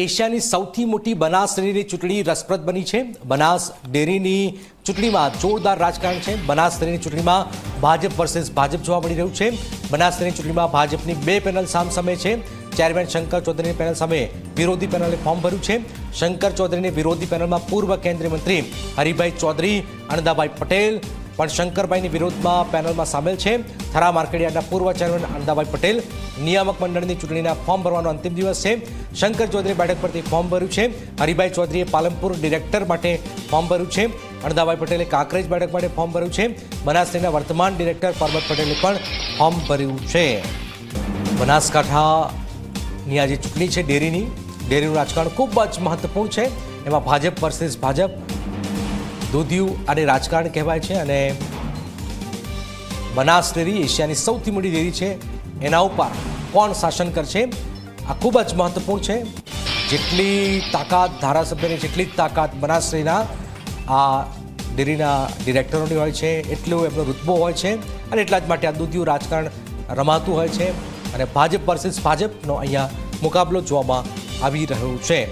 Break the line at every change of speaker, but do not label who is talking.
એશિયાની સૌથી મોટી બનાસ ડેરીની ચૂંટણી રસપ્રદ બની છે. બનાસ ડેરીની ચૂંટણીમાં જોરદાર રાજકારણ છે. બનાસ ડેરીની ચૂંટણીમાં ભાજપ વર્સેસ ભાજપ જોવા મળી રહ્યું છે. બનાસ ડેરીની ચૂંટણીમાં ભાજપની બે પેનલ સામસામે છે. ચેરમેન શંકર ચૌધરીની પેનલ સામે વિરોધી પેનલે ફોર્મ ભર્યું છે. શંકર ચૌધરીની વિરોધી પેનલમાં પૂર્વ કેન્દ્રીય મંત્રી હરિભાઈ ચૌધરી અણદાભાઈ પટેલ પણ શંકરભાઈની વિરોધમાં પેનલમાં સામેલ છે. થરા માર્કેડિયાના પૂર્વ ચેરમેન અણદાભાઈ પટેલ, નિયામક મંડળની ચૂંટણીના ફોર્મ ભરવાનો અંતિમ દિવસ છે. શંકર ચૌધરી બેઠક પરથી ફોર્મ ભર્યું છે. હરિભાઈ ચૌધરીએ પાલનપુર ડિરેક્ટર માટે ફોર્મ ભર્યું છે. અણદાભાઈ પટેલે કાંકરેજ બેઠક માટે ફોર્મ ભર્યું છે. બનાસડીના વર્તમાન ડિરેક્ટર પરબત પટેલે પણ ફોર્મ ભર્યું છે. બનાસકાંઠાની આજે ચૂંટણી છે ડેરીની. ડેરીનું રાજકારણ ખૂબ જ મહત્વપૂર્ણ છે. એમાં ભાજપ વર્સિસ ભાજપ દૂધિયું અને રાજકારણ કહેવાય છે અને બનાસ ડેરી એશિયાની સૌથી મોટી ડેરી છે. એના ઉપર કોણ શાસન કરશે? આ ખૂબ જ મહત્વપૂર્ણ છે. જેટલી તાકાત ધારાસભ્યની, જેટલી જ તાકાત બનાસ ડેરીના આ ડેરીના ડિરેક્ટરોની હોય છે, એટલો એમનો રૂતબો હોય છે અને એટલા જ માટે આ દૂધિયું રાજકારણ રમાતું હોય છે. અને ભાજપ વર્સિસ ભાજપનો અહીંયા મુકાબલો જોવામાં આવી રહ્યો છે.